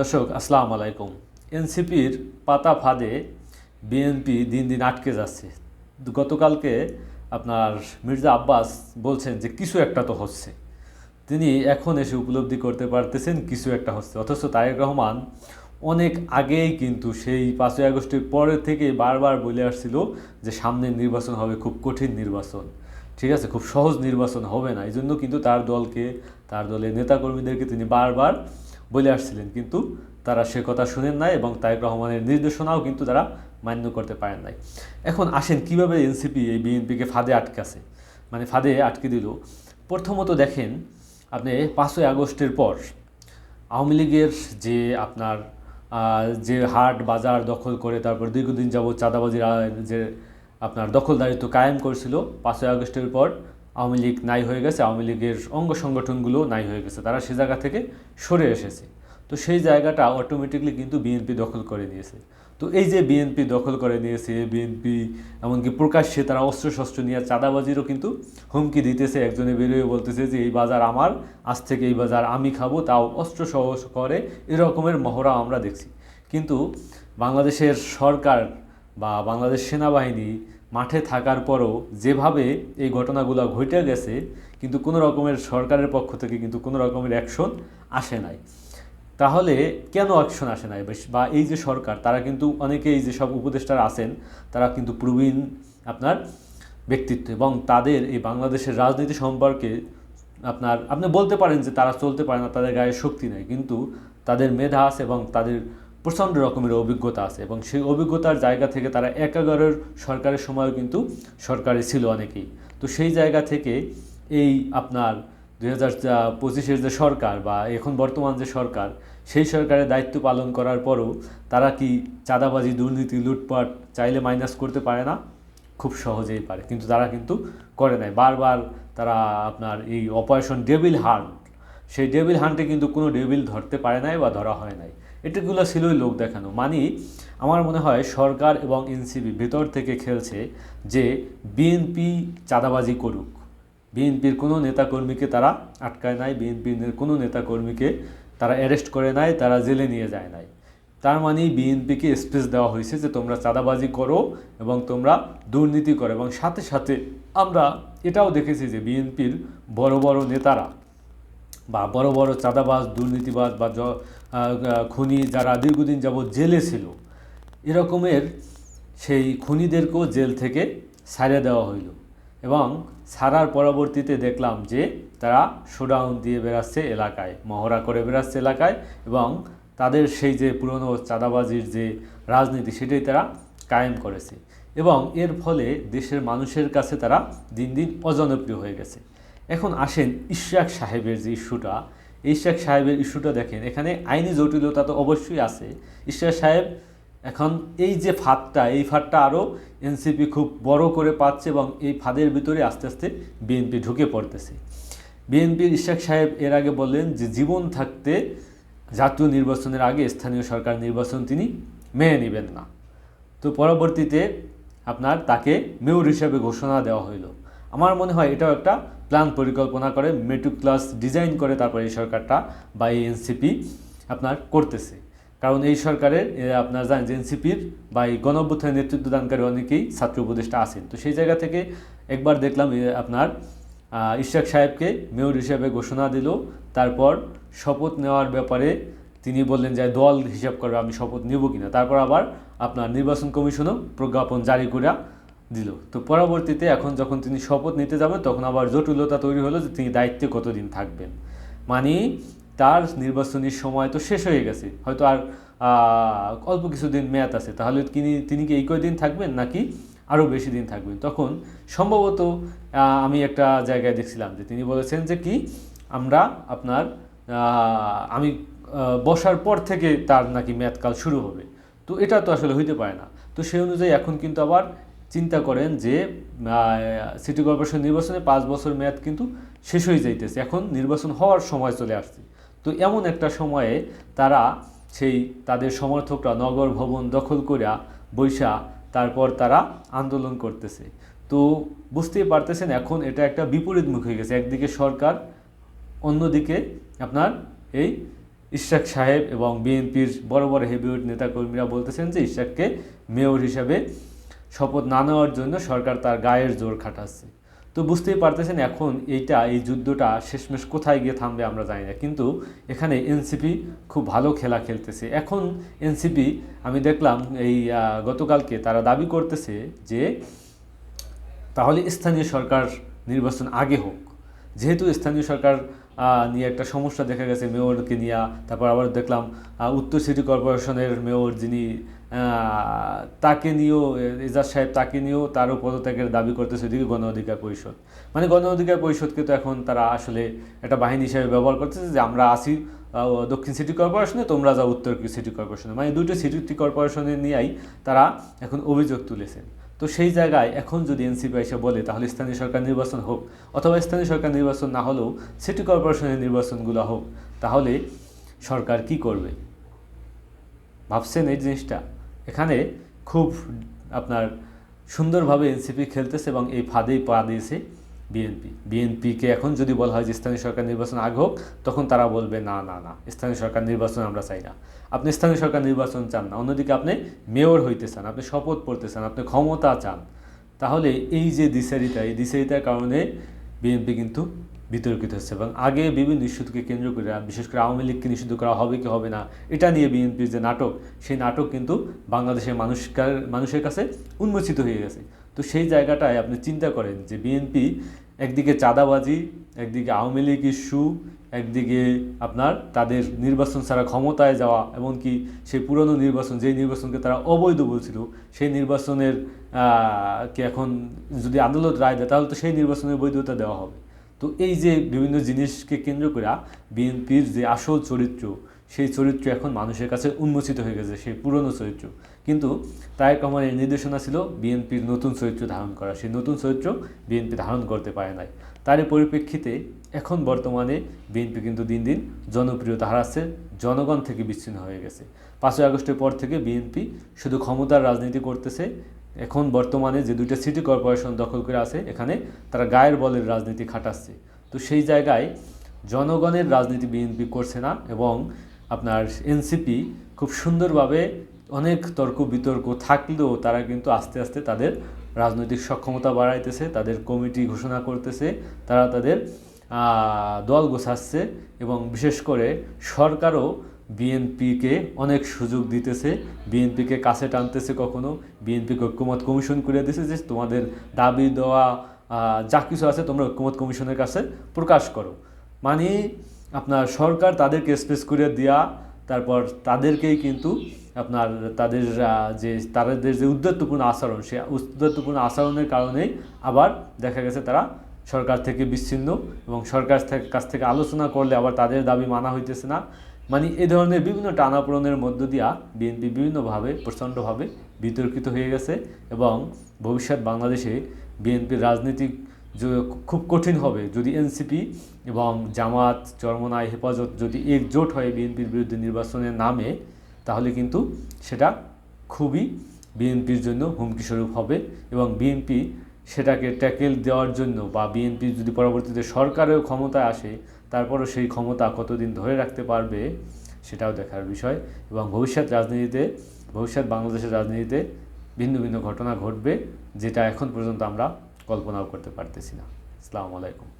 দর্শক, আসসালামু আলাইকুম। এনসিপির পাতা ফাঁদে বিএনপি দিন দিন আটকে যাচ্ছে। গতকালকে আপনার মির্জা আব্বাস বলছেন যে কিছু একটা তো হচ্ছে। তিনি এখন এসে উপলব্ধি করতে পারতেছেন কিছু একটা হচ্ছে। অথচ তারেক রহমান অনেক আগেই কিন্তু সেই পাঁচই আগস্টের পরে থেকে বারবার বলে আসছিল যে সামনের নির্বাচন হবে খুব কঠিন নির্বাচন। ঠিক আছে, খুব সহজ নির্বাচন হবে না। এই জন্য কিন্তু তার দলকে, তার দলের নেতাকর্মীদেরকে তিনি বারবার বলে আসছিলেন। কিন্তু তারা সে কথা শুনেন নাই এবং তারেক রহমানের নির্দেশনাও কিন্তু তারা মান্য করতে পারেন নাই। এখন আসেন কীভাবে এনসিপি এই বিএনপিকে ফাঁদে আটকাছে মানে ফাঁদে আটকে দিল। প্রথমত দেখেন, আপনি পাঁচই আগস্টের পর আওয়ামী লীগের যে আপনার যে হাট বাজার দখল করে তারপর দীর্ঘদিন যাবত চাঁদাবাজির যে আপনার দখলদারিত্ব কায়েম করছিল, পাঁচই আগস্টের পর আওয়ামী লীগ নাই হয়ে গেছে, আওয়ামী লীগের অঙ্গ সংগঠনগুলো নাই হয়ে গেছে, তারা সে জায়গা থেকে সরে এসেছে। তো সেই জায়গাটা অটোমেটিকলি কিন্তু বিএনপি দখল করে নিয়েছে। তো এই যে বিএনপি দখল করে নিয়েছে বিএনপি এমনকি প্রকাশ্যে তারা অস্ত্রশস্ত্র নিয়ে চাঁদাবাজিরও কিন্তু হুমকি দিতেছে। একজনে বেরোয় বলতেছে যে, এই বাজার আমার, আজ থেকে এই বাজার আমি খাব, তাও অস্ত্র সহ করে এরকমের মহড়া আমরা দেখছি। কিন্তু বাংলাদেশের সরকার বা বাংলাদেশ সেনাবাহিনী মাঠে থাকার পরও যেভাবে এই ঘটনাগুলো ঘটে গেছে, কিন্তু কোনো রকমের সরকারের পক্ষ থেকে কিন্তু কোনো রকমের অ্যাকশন আসে নাই। তাহলে কেন অ্যাকশন আসে নাই? বা এই যে সরকার, তারা কিন্তু অনেকে এই যে সব উপদেষ্টারা আছেন, তারা কিন্তু প্রবীণ আপনার ব্যক্তিত্ব এবং তাদের এই বাংলাদেশের রাজনীতি সম্পর্কে আপনার, আপনি বলতে পারেন যে তারা চলতে পারে না, তাদের গায়ে শক্তি নেই, কিন্তু তাদের মেধা আছে এবং তাদের প্রচণ্ড রকমের অভিজ্ঞতা আছে এবং সেই অভিজ্ঞতার জায়গা থেকে তারা একাগারের সরকারের সময়ও কিন্তু সরকারে ছিল অনেকেই। তো সেই জায়গা থেকে এই আপনার দু হাজার পঁচিশের যে সরকার বা এখন বর্তমান যে সরকার, সেই সরকারের দায়িত্ব পালন করার পরও তারা কি চাঁদাবাজি, দুর্নীতি, লুটপাট চাইলে মাইনাস করতে পারে না? খুব সহজেই পারে, কিন্তু তারা কিন্তু করে নাই। বারবার তারা আপনার এই অপারেশন ডেভিল হান্ট, সেই ডেভিল হান্টে কিন্তু কোনো ডেভিল ধরতে পারে নাই বা ধরা হয় নাই। এটাগুলো ছিলই লোক দেখানো। মানে আমার মনে হয় সরকার এবং এনসিবি ভেতর থেকে খেলছে যে বিএনপি চাঁদাবাজি করুক। বিএনপির কোনো নেতাকর্মীকে তারা আটকায় নাই, বিএনপির কোনো নেতাকর্মীকে তারা অ্যারেস্ট করে নাই, তারা জেলে নিয়ে যায় নাই। তার মানে বিএনপিকে স্পেস দেওয়া হয়েছে যে তোমরা চাঁদাবাজি করো এবং তোমরা দুর্নীতি করো। এবং সাথে সাথে আমরা এটাও দেখেছি যে বিএনপির বড় বড় নেতারা বা বড় বড় চাঁদাবাজ, দুর্নীতিবাজ বা খুনি যারা দীর্ঘদিন যাবৎ জেলে ছিল, এরকমের সেই খুনিদেরকেও জেল থেকে ছাড়ে দেওয়া হইল এবং ছাড়ার পরবর্তীতে দেখলাম যে তারা শোডাউন দিয়ে বেড়াচ্ছে এলাকায়, মহড়া করে বেড়াচ্ছে এলাকায় এবং তাদের সেই যে পুরনো চাঁদাবাজির যে রাজনীতি সেটাই তারা কায়েম করেছে এবং এর ফলে দেশের মানুষের কাছে তারা দিন দিন অজনপ্রিয় হয়ে গেছে। এখন আসেন ইশাক সাহেবের যে ইস্যুটা, ইশাক সাহেবের ইস্যুটা দেখেন, এখানে আইনি জটিলতা তো অবশ্যই আছে। ইশাক সাহেব এখন এই যে ফাঁদটা, এই ফাঁদটা আরও এনসিপি খুব বড় করে পাচ্ছে এবং এই ফাঁদের ভিতরে আস্তে আস্তে বিএনপি ঢুকে পড়তেছে। বিএনপির ইশাক সাহেব এর আগে বললেন যে জীবন থাকতে জাতীয় নির্বাচনের আগে স্থানীয় সরকার নির্বাচন তিনি মেনে নেবেন না। তো পরবর্তীতে আপনার তাকে মেয়র হিসাবে ঘোষণা দেওয়া হইল। আমার মনে হয় এটাও একটা প্ল্যান পরিকল্পনা করে মেট্রিক ক্লাস ডিজাইন করে তারপর এই সরকারটা বা এই এনসিপি আপনার করতেছে। কারণ এই সরকারের আপনার জানেন যে এনসিপির বা এই গণঅভ্যুত্থানের নেতৃত্ব দানকারী অনেকেই ছাত্র উপদেষ্টা আছেন। তো সেই জায়গা থেকে একবার দেখলাম আপনার ইশাক সাহেবকে মেয়র হিসেবে ঘোষণা দিল। তারপর শপথ নেওয়ার ব্যাপারে তিনি বললেন যে, দল হিসাব করবে, আমি শপথ নেব কিনা? তারপর আবার আপনার নির্বাচন কমিশনও প্রজ্ঞাপন জারি করে দিল। তো পরবর্তীতে এখন যখন তিনি শপথ নিতে যাবেন, তখন আবার জটিলতা তৈরি হলো যে তিনি দায়িত্বে কতদিন থাকবেন। মানে তার নির্বাচনী সময় তো শেষ হয়ে গেছে। হয়তো আর অল্প কিছুদিন মেয়াদ আছে। তাহলে তিনি তিনি কি এই কয়দিন থাকবেন নাকি আরও বেশি দিন থাকবেন? তখন সম্ভবত আমি একটা জায়গায় দেখছিলাম যে তিনি বলেছেন যে কি, আমরা আপনার আমি বসার পর থেকে তার নাকি মেয়াদকাল শুরু হবে। তো এটা তো আসলে হইতে পারে না। তো সেই অনুযায়ী এখন কিন্তু আবার চিন্তা করেন যে সিটি কর্পোরেশন নির্বাচনে পাঁচ বছর মেয়াদ কিন্তু শেষ হয়ে যাইতেছে। এখন নির্বাচন হওয়ার সময় চলে আসছে। তো এমন একটা সময়ে তারা সেই তাদের সমর্থকরা নগর ভবন দখল করিয়া বৈশা তারপর তারা আন্দোলন করতেছে। তো বুঝতেই পারতেছেন এখন এটা একটা বিপরীত মুখ হয়ে গেছে। একদিকে সরকার, অন্যদিকে আপনার এই ইশরাক সাহেব এবং বিএনপির বড় বড় হেভিওয়েট নেতাকর্মীরা বলতেছেন যে, ইশরাককে মেয়র হিসাবে শপথ না নেওয়ার জন্য সরকার তার গায়ের জোর খাটাচ্ছে। তো বুঝতেই পারতেছেন এখন এইটা, এই যুদ্ধটা শেষমেশ কোথায় গিয়ে থামবে আমরা জানি না। কিন্তু এখানে এনসিপি খুব ভালো খেলা খেলতেছে। এখন এনসিপি, আমি দেখলাম এই গতকালকে তারা দাবি করতেছে যে তাহলে স্থানীয় সরকার নির্বাচন আগে হোক। যেহেতু স্থানীয় সরকার নিয়ে একটা সমস্যা দেখা গেছে, মেয়রকে নিয়ে। তারপর আবার দেখলাম উত্তর সিটি কর্পোরেশনের মেয়র যিনি তাকে নিয়েও, এজাজ সাহেব তাকে নিয়েও তারও পদত্যাগের দাবি করতেছে ওদিকে গণ অধিকার পরিষদ। মানে গণ অধিকার পরিষদকে তো এখন তারা আসলে একটা বাহিনী হিসেবে ব্যবহার করতেছে যে আমরা আসি দক্ষিণ সিটি কর্পোরেশনে, তোমরা যাও উত্তর সিটি কর্পোরেশনে। মানে দুটো সিটি কর্পোরেশনে নিয়েই তারা এখন অভিযোগ তুলেছেন। তো সেই জায়গায় এখন যদি এনসিপি এসে বলে, তাহলে স্থানীয় সরকার নির্বাচন হোক, অথবা স্থানীয় সরকার নির্বাচন না হলেও সিটি কর্পোরেশনের নির্বাচনগুলো হোক, তাহলে সরকার কি করবে? ভাবছেন এই জিনিসটা? এখানে খুব আপনার সুন্দরভাবে এনসিপি খেলতেছে এবং এই ফাঁদেই পা দিয়েছে বিএনপি। বিএনপিকে এখন যদি বলা হয় যে স্থানীয় সরকার নির্বাচন আগে হোক, তখন তারা বলবে, না না না, স্থানীয় সরকার নির্বাচন আমরা চাই না। আপনি স্থানীয় সরকার নির্বাচন চান না। অন্যদিকে আপনি মেয়র হইতে চান, আপনি শপথ পড়তে চান, আপনি ক্ষমতা চান। তাহলে এই যে দিশারিতা, এই দিশারিতার কারণে বিএনপি কিন্তু বিতর্কিত হচ্ছে এবং আগে বিভিন্ন ইস্যুকে কেন্দ্র করে, বিশেষ করে আওয়ামী লীগকে নিষিদ্ধ করা হবে কি হবে না, এটা নিয়ে বিএনপির যে নাটক, সেই নাটক কিন্তু বাংলাদেশের মানুষকার, মানুষের কাছে উন্মোচিত হয়ে গেছে। তো সেই জায়গাটায় আপনি চিন্তা করেন যে বিএনপি একদিকে চাঁদাবাজি, একদিকে আওয়ামী লীগ ইস্যু, একদিকে আপনার তাদের নির্বাচন ছাড়া ক্ষমতায় যাওয়া, এমনকি সেই পুরনো নির্বাচন, যেই নির্বাচনকে তারা অবৈধ বলছিল, সেই নির্বাচনের কে এখন যদি আদালত রায় দেয়, তাহলে তো সেই নির্বাচনের বৈধতা দেওয়া হবে। তো এই যে বিভিন্ন জিনিসকে কেন্দ্র করে বিএনপির যে আসল চরিত্র, সেই চরিত্র এখন মানুষের কাছে উন্মোচিত হয়ে গেছে, সেই পুরনো চরিত্র। কিন্তু তারেক রহমানের নির্দেশনা ছিল বিএনপির নতুন চরিত্র ধারণ করা। সেই নতুন চরিত্র বিএনপি ধারণ করতে পারে নাই। তারই পরিপ্রেক্ষিতে এখন বর্তমানে বিএনপি কিন্তু দিন দিন জনপ্রিয়তা হারাচ্ছে, জনগণ থেকে বিচ্ছিন্ন হয়ে গেছে। পাঁচই আগস্টের পর থেকে বিএনপি শুধু ক্ষমতার রাজনীতি করতেছে এখন বর্তমানে যে দুইটা সিটি কর্পোরেশন দখল করে আছে, এখানে তারা গায়ের বলের রাজনীতি খাটাচ্ছে। তো সেই জায়গায় জনগণের রাজনীতি বিএনপি করছে না এবং আপনার এনসিপি খুব সুন্দরভাবে অনেক তর্ক বিতর্ক থাকলেও তারা কিন্তু আস্তে আস্তে তাদের রাজনৈতিক সক্ষমতা বাড়াইতেছে, তাদের কমিটি ঘোষণা করতেছে, তারা তাদের দল গোছাচ্ছে এবং বিশেষ করে সরকারও বিএনপিকে অনেক সুযোগ দিতেছে, বিএনপিকে কাছে টানতেছে কখনো, বিএনপিকে ঐক্যমত কমিশন করে দিতেছে যে তোমাদের দাবি দেওয়া যা কিছু আছে তোমরা ঐক্যমত কমিশনের কাছে প্রকাশ করো। মানে আপনার সরকার তাদেরকে স্পেস করে দেওয়া তারপর তাদেরকেই কিন্তু আপনার তাদের যে তাদের যে উদ্যত্তপূর্ণ আচরণ, সে উদ্যত্তপূর্ণ আচরণের কারণেই আবার দেখা গেছে তারা সরকার থেকে বিচ্ছিন্ন এবং সরকার কাছ থেকে আলোচনা করলে আবার তাদের দাবি মানা হইতেছে না। মানে এ ধরনের বিভিন্ন টানাপোড়নের মধ্য দিয়া বিএনপি বিভিন্নভাবে, প্রচণ্ডভাবে বিতর্কিত হয়ে গেছে এবং ভবিষ্যৎ বাংলাদেশে বিএনপির রাজনীতিক খুব কঠিন হবে। যদি এনসিপি এবং জামাত চরমনায় হেফাজত যদি একজোট হয় বিএনপির বিরুদ্ধে নির্বাচনের নামে, তাহলে কিন্তু সেটা খুবই বিএনপির জন্য হুমকি স্বরূপ হবে এবং বিএনপি সেটাকে ট্যাকেল দেওয়ার জন্য বা বিএনপি যদি পরবর্তীতে সরকারেও ক্ষমতায় আসে তারপরও সেই ক্ষমতা কতদিন ধরে রাখতে পারবে সেটাও দেখার বিষয় এবং ভবিষ্যৎ রাজনীতিতে, ভবিষ্যৎ বাংলাদেশের রাজনীতিতে ভিন্ন ভিন্ন ঘটনা ঘটবে যেটা এখন পর্যন্ত আমরা কল্পনাও করতে পারতেছি না। আসসালামু আলাইকুম।